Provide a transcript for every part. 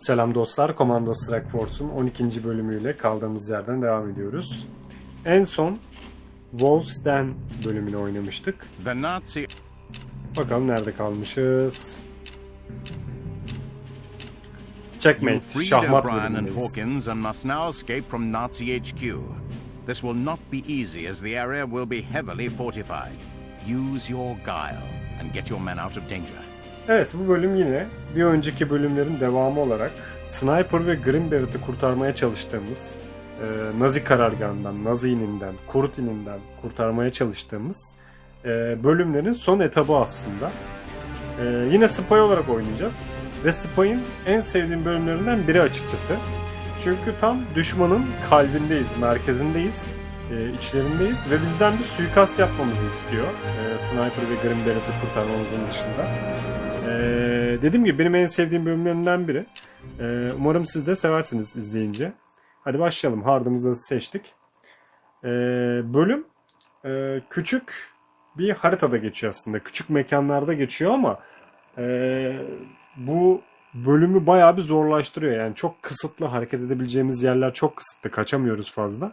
Selam dostlar, Commando Strike Force'un 12. bölümüyle kaldığımız yerden devam ediyoruz. En son Wolf's Den bölümünü oynamıştık. The Nazi Bakalım nerede kalmışız. Checkmate, şahmat bölümündeyiz. And must now escape from Nazi HQ. This will not be easy as the area will be heavily fortified. Use your guile and get your men out of danger. Evet bu bölüm yine bir önceki bölümlerin devamı olarak Sniper ve Green Berret'i kurtarmaya çalıştığımız e, Nazi karargahından, Nazi ininden, Kurt ininden kurtarmaya çalıştığımız e, bölümlerin son etabı aslında. E, yine Spy olarak oynayacağız ve Spy'ın en sevdiğim bölümlerinden biri açıkçası. Çünkü tam düşmanın kalbindeyiz, merkezindeyiz, e, içlerindeyiz ve bizden bir suikast yapmamızı istiyor. E, Sniper ve Green Berret'i kurtarmamızın dışında. Dediğim gibi benim en sevdiğim bölümlerinden biri. Ee, umarım siz de seversiniz izleyince. Hadi başlayalım. Hard'ımızı seçtik. Ee, bölüm e, küçük bir haritada geçiyor aslında. Küçük mekanlarda geçiyor ama e, bu bölümü bayağı bir zorlaştırıyor. Yani çok kısıtlı hareket edebileceğimiz yerler çok kısıtlı. Kaçamıyoruz fazla.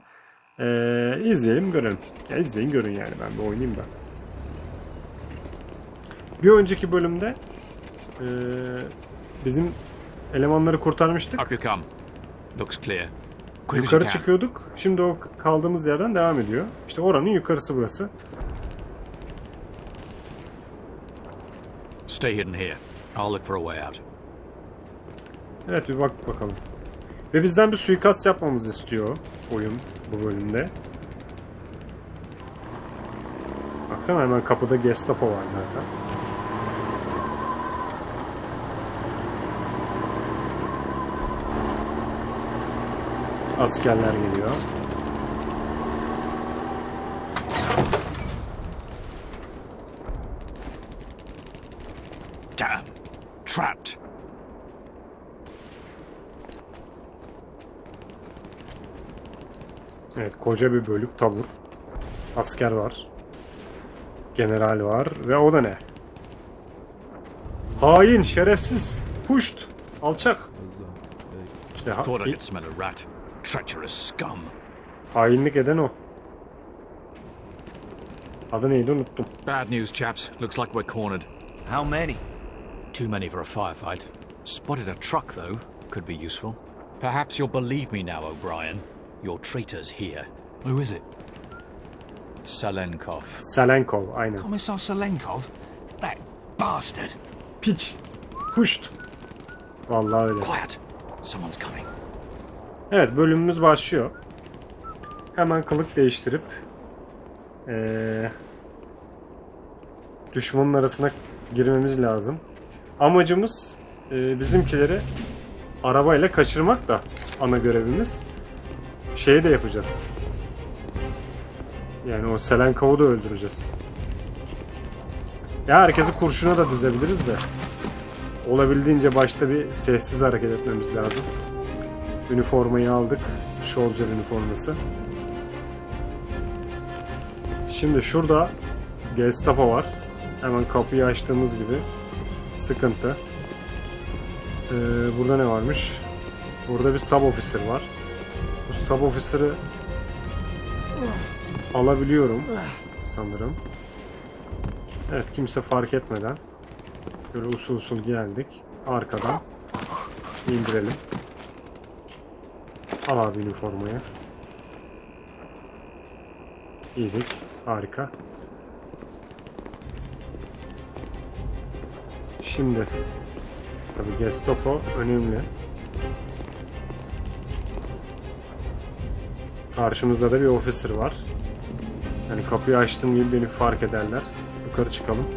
Ee, izleyelim görelim. Ya izleyin görün yani ben bir oynayayım da. Bir önceki bölümde ee, bizim elemanları kurtarmıştık. Come. Looks clear. Yukarı çıkıyorduk. Şimdi o kaldığımız yerden devam ediyor. İşte oranın yukarısı burası. Stay hidden here. I'll look for a way out. Evet bir bak bakalım. Ve bizden bir suikast yapmamızı istiyor oyun bu bölümde. Baksana hemen kapıda Gestapo var zaten. Askerler geliyor. Damn. Trapped. Evet koca bir bölük tabur. Asker var. General var ve o da ne? Hain, şerefsiz, puşt, alçak. İşte ha- Thought I could smell a rat. Treacherous scum. hainlik eden o. Adı neydi unuttum. Bad news, chaps. Looks like we're cornered. How many? Too many for a firefight. Spotted a truck, though. Could be useful. Perhaps you'll believe me now, O'Brien. Your traitor's here. Who is it? Selenkov. Selenkov, aynen. Commissar Selenkov? That bastard! Piç, puşt. Vallahi öyle. Quiet. Someone's coming. Evet bölümümüz başlıyor. Hemen kılık değiştirip eee, düşmanın arasına girmemiz lazım. Amacımız eee, bizimkileri arabayla kaçırmak da ana görevimiz. Şeyi de yapacağız. Yani o Selenkov'u da öldüreceğiz. Ya herkesi kurşuna da dizebiliriz de. Olabildiğince başta bir sessiz hareket etmemiz lazım. Üniformayı aldık. Soldier üniforması. Şimdi şurada Gestapo var. Hemen kapıyı açtığımız gibi sıkıntı. Ee, burada ne varmış? Burada bir sub officer var. Bu sub officer'ı alabiliyorum sanırım. Evet kimse fark etmeden böyle usul usul geldik. Arkadan indirelim. Al abi üniformayı. İyiydik. Harika. Şimdi tabi Gestapo önemli. Karşımızda da bir officer var. Yani kapıyı açtığım gibi beni fark ederler. Yukarı çıkalım.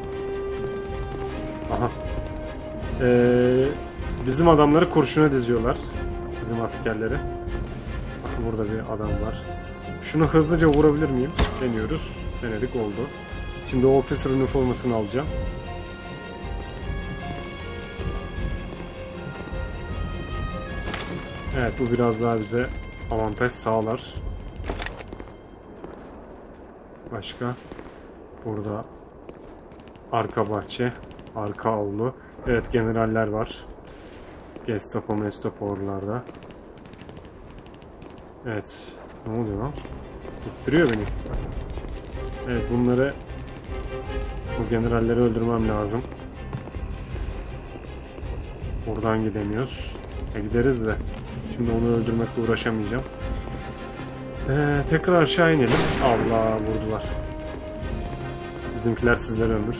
Aha. Ee, bizim adamları kurşuna diziyorlar. Bizim askerleri. Burada bir adam var. Şunu hızlıca vurabilir miyim? Deniyoruz. Denedik oldu. Şimdi o officer üniformasını alacağım. Evet bu biraz daha bize avantaj sağlar. Başka? Burada arka bahçe, arka avlu. Evet generaller var. Gestapo Mestapo oralarda. Evet. Ne oluyor lan? İttiriyor beni. Evet bunları bu generalleri öldürmem lazım. Buradan gidemiyoruz. E gideriz de. Şimdi onu öldürmekle uğraşamayacağım. Ee, tekrar aşağı inelim. Allah vurdular. Bizimkiler sizleri ömür.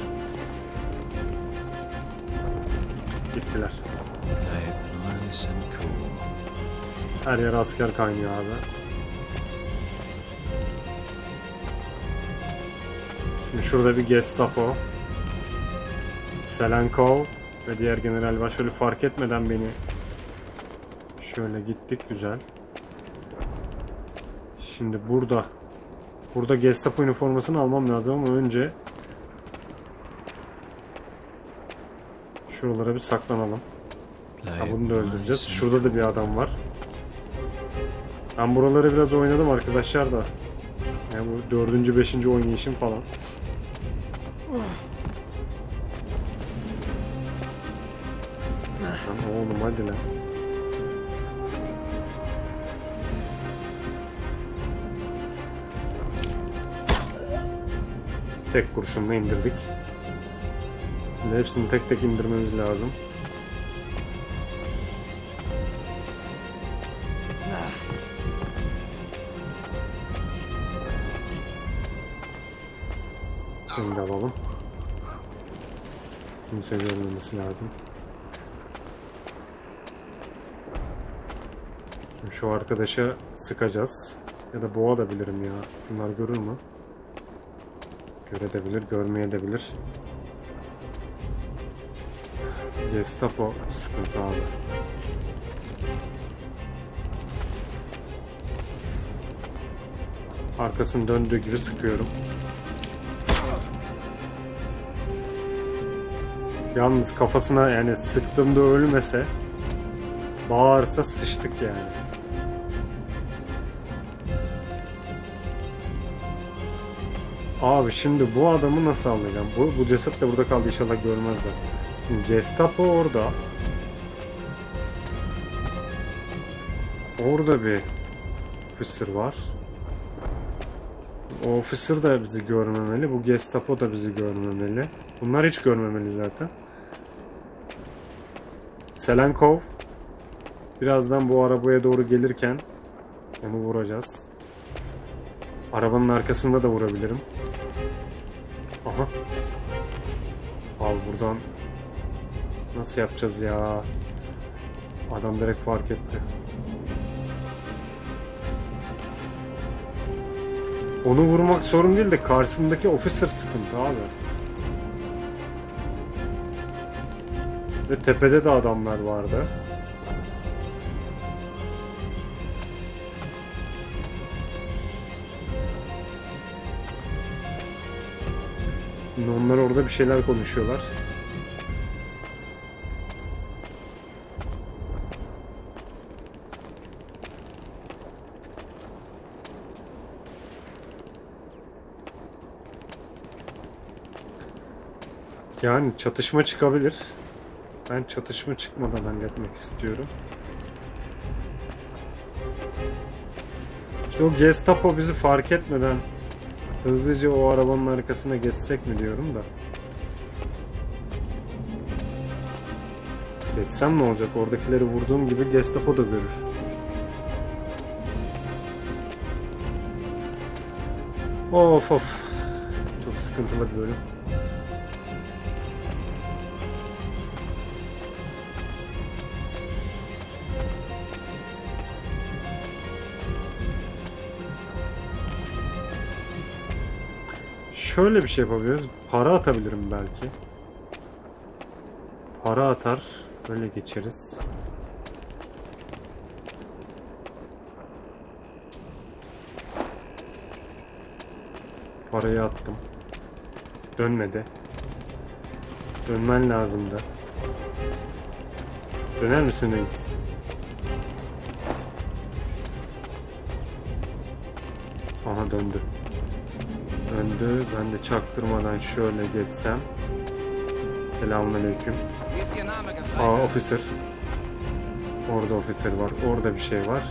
Gittiler. Her yer asker kaynıyor abi. Şimdi şurada bir Gestapo. Selenkov ve diğer general. Şöyle fark etmeden beni şöyle gittik güzel. Şimdi burada burada Gestapo üniformasını almam lazım ama önce şuralara bir saklanalım. Ha, bunu da öldüreceğiz. Şurada da bir adam var. Ben buraları biraz oynadım arkadaşlar da. Yani bu dördüncü, beşinci oynayışım falan. Lan oğlum hadi lan. Tek kurşunla indirdik. Şimdi hepsini tek tek indirmemiz lazım. Kimse görmemesi lazım. Şimdi şu arkadaşa sıkacağız. Ya da boğabilirim ya. Bunlar görür mü? Görebilir, görmeyebilir. Gestapo sıkıntı abi. Arkasını döndüğü gibi sıkıyorum. Yalnız kafasına yani sıktığımda ölmese bağırsa sıçtık yani. Abi şimdi bu adamı nasıl alacağım? Bu, bu ceset de burada kaldı inşallah görmezler. Şimdi Gestapo orada. Orada bir officer var. O officer da bizi görmemeli. Bu Gestapo da bizi görmemeli. Bunlar hiç görmemeli zaten. Selenkov birazdan bu arabaya doğru gelirken onu vuracağız. Arabanın arkasında da vurabilirim. Aha. Al buradan nasıl yapacağız ya? Adam direkt fark etti. Onu vurmak sorun değil de karşısındaki officer sıkıntı abi. Ve tepede de adamlar vardı. Şimdi onlar orada bir şeyler konuşuyorlar. Yani çatışma çıkabilir. Ben çatışma çıkmadan halletmek istiyorum. İşte o Gestapo bizi fark etmeden hızlıca o arabanın arkasına geçsek mi diyorum da. Geçsem ne olacak? Oradakileri vurduğum gibi Gestapo da görür. Of of. Çok sıkıntılı bir bölüm. Şöyle bir şey yapabiliriz. Para atabilirim belki. Para atar. Böyle geçeriz. Parayı attım. Dönmedi. Dönmen lazımdı. Döner misiniz? Aha döndü. Döndü. Ben de çaktırmadan şöyle geçsem. Selamünaleyküm. Aa officer. Orada ofiseri var. Orada bir şey var.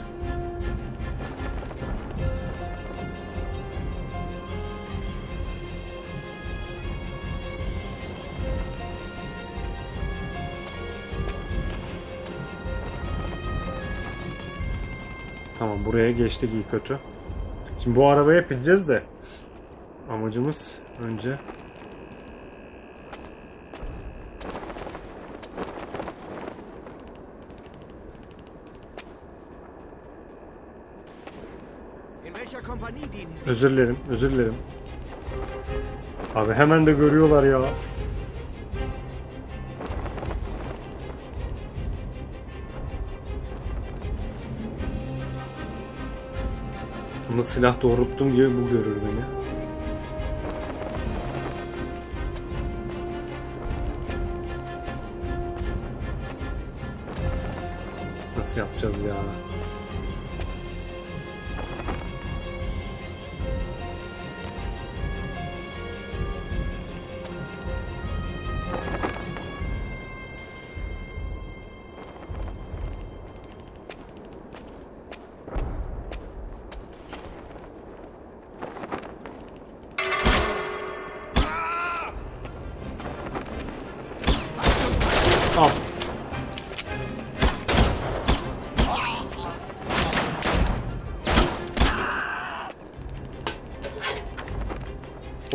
Tamam buraya geçtik iyi kötü. Şimdi bu arabaya bineceğiz de amacımız önce? Özür dilerim, özür dilerim. Abi hemen de görüyorlar ya. Ama silah doğrulttum gibi bu görür beni. Yapacağız ya?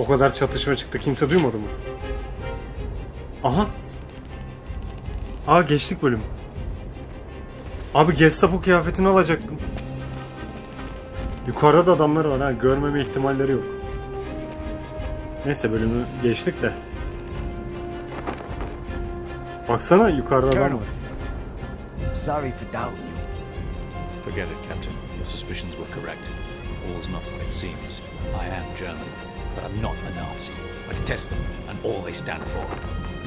O kadar çatışma çıktı. Kimse duymadı mı? Aha. Aa geçtik bölüm. Abi Gestapo kıyafetini alacaktım. Yukarıda da adamlar var ha. Görmeme ihtimalleri yok. Neyse bölümü geçtik de. Baksana yukarıda adam var. Sorry for doubting you. Forget it, Captain. Your suspicions were correct. All's not what it seems. I am German, but I'm not a Nazi. I detest them and all they stand for.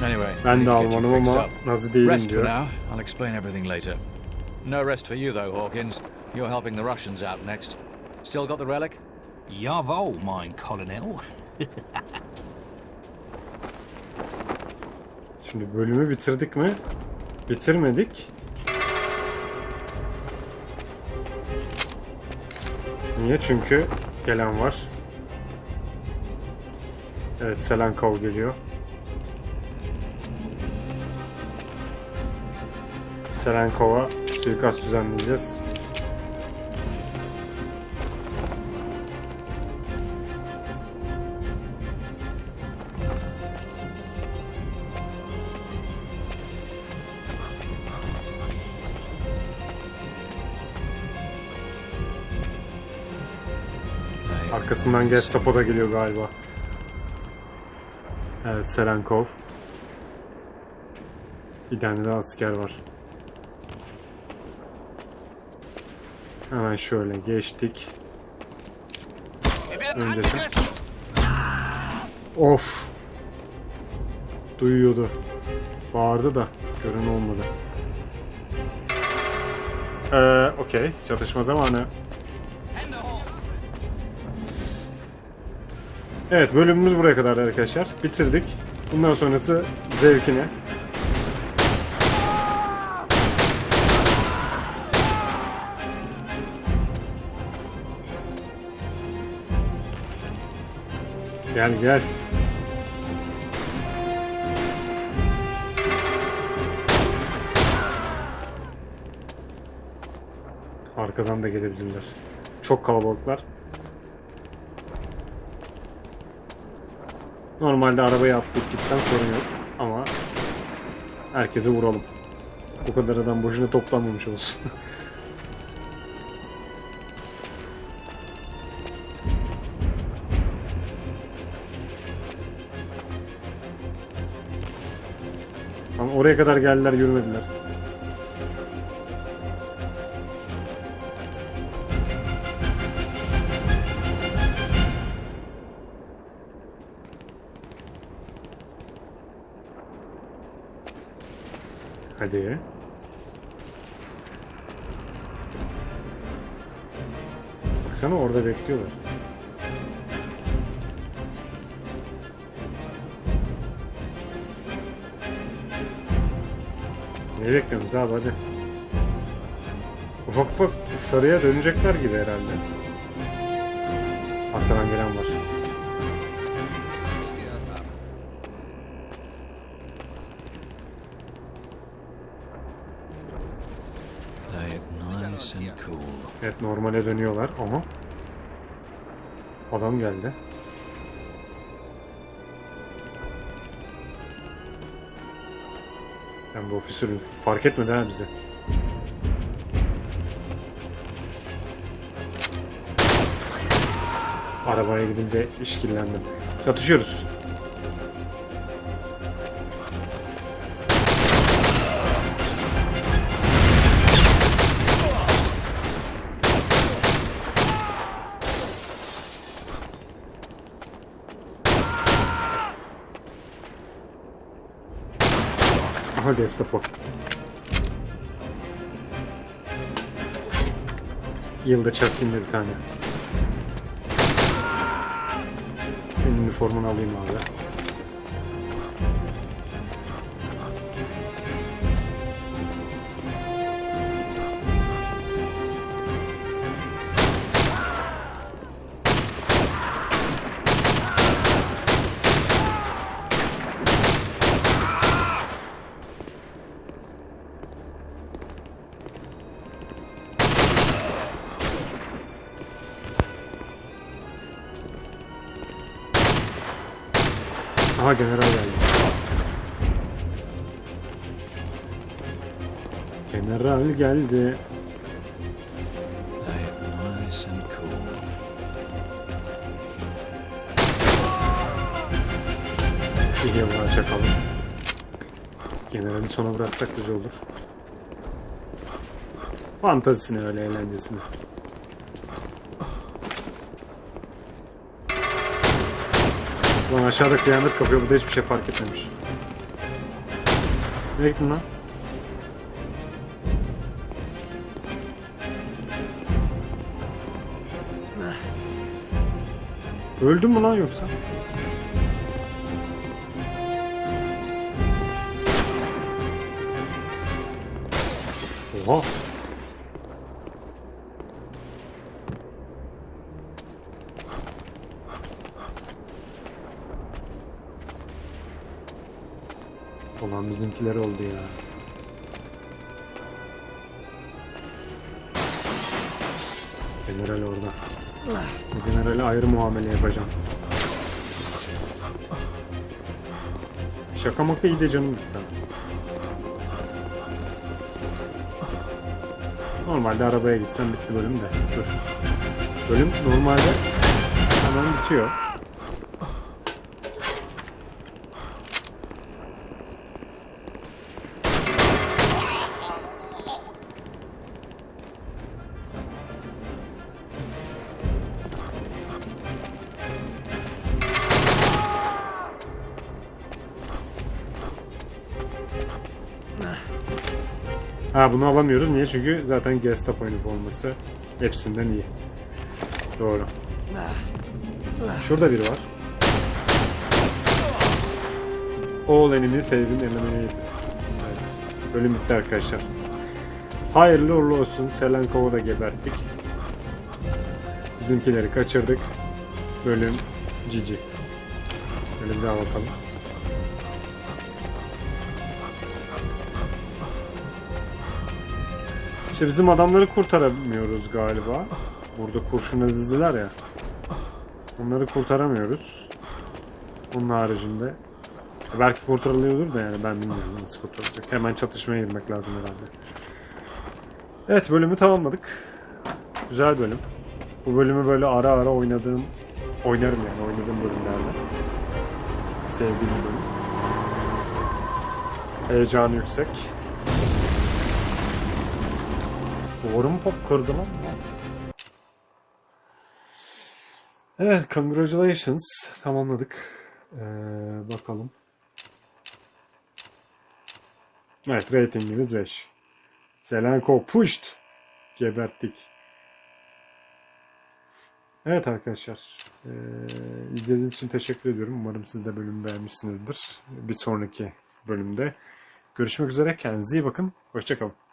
Anyway, I Ben need de to get you fixed ama up. Nazi değilim Rest for now. I'll explain everything later. No rest for you, though, Hawkins. You're helping the Russians out next. Still got the relic? Jawohl, mein Colonel. Şimdi bölümü bitirdik mi? Bitirmedik. Niye? Çünkü gelen var. Evet Selankov geliyor. Selenkov'a suikast düzenleyeceğiz. Arkasından Gestapo da geliyor galiba. Evet Selenkov. Bir tane de asker var. Hemen şöyle geçtik. Öndesin. Of. Duyuyordu. Bağırdı da gören olmadı. Ee, okey. Çatışma zamanı. Evet bölümümüz buraya kadar arkadaşlar. Bitirdik. Bundan sonrası zevkine. Gel gel. Arkadan da gelebilirler. Çok kalabalıklar. Normalde arabaya atlayıp gitsem sorun yok ama herkese vuralım. O kadar adam boşuna toplanmamış olsun. Ama oraya kadar geldiler yürümediler. Hadi. Baksana orada bekliyorlar. Ne bekliyorsunuz abi hadi. Ufak ufak sarıya dönecekler gibi herhalde. Arkadan gelen var. Evet normale dönüyorlar ama adam geldi. Ben bu ofisörü fark etmedi ha bizi. Arabaya gidince işkillendim. Çatışıyoruz. Aha Gestapo. Yılda çakayım da bir tane. Senin üniformanı alayım abi. Aha general geldi. General geldi. İyi yıllar çakalım. Generali sona bıraksak güzel olur. Fantazisine öyle eğlencesine. Lan aşağıda kıyamet kapıyor. Bu da hiçbir şey fark etmemiş. Ne gittin lan? Öldün mü lan yoksa? Oha. Olan bizimkiler oldu ya. General orada. Bu generale ayrı muamele yapacağım. Şaka maka iyi de canım. Normalde arabaya gitsem bitti bölüm de. Dur. Bölüm normalde hemen bitiyor. Ha bunu alamıyoruz. Niye? Çünkü zaten Gestapo üniforması hepsinden iyi. Doğru. Şurada biri var. All enemy saving eliminated. Bölüm bitti arkadaşlar. Hayırlı uğurlu olsun. Selenkov'u da geberttik. Bizimkileri kaçırdık. Bölüm cici. Bölüm daha bakalım. İşte bizim adamları kurtaramıyoruz galiba. Burada kurşuna dizdiler ya. Onları kurtaramıyoruz. Onun haricinde. Belki kurtarılıyordur da yani ben bilmiyorum nasıl kurtarılacak. Hemen çatışmaya girmek lazım herhalde. Evet bölümü tamamladık. Güzel bölüm. Bu bölümü böyle ara ara oynadığım, oynarım yani oynadığım bölümlerde. Sevdiğim bölüm. Heyecanı yüksek. Doğru mu pop kırdı lan? Evet, congratulations. Tamamladık. Ee, bakalım. Evet, ratingimiz 5. Selenko pushed. Geberttik. Evet arkadaşlar. Ee, izlediğiniz için teşekkür ediyorum. Umarım siz de bölümü beğenmişsinizdir. Bir sonraki bölümde görüşmek üzere. Kendinize iyi bakın. Hoşçakalın.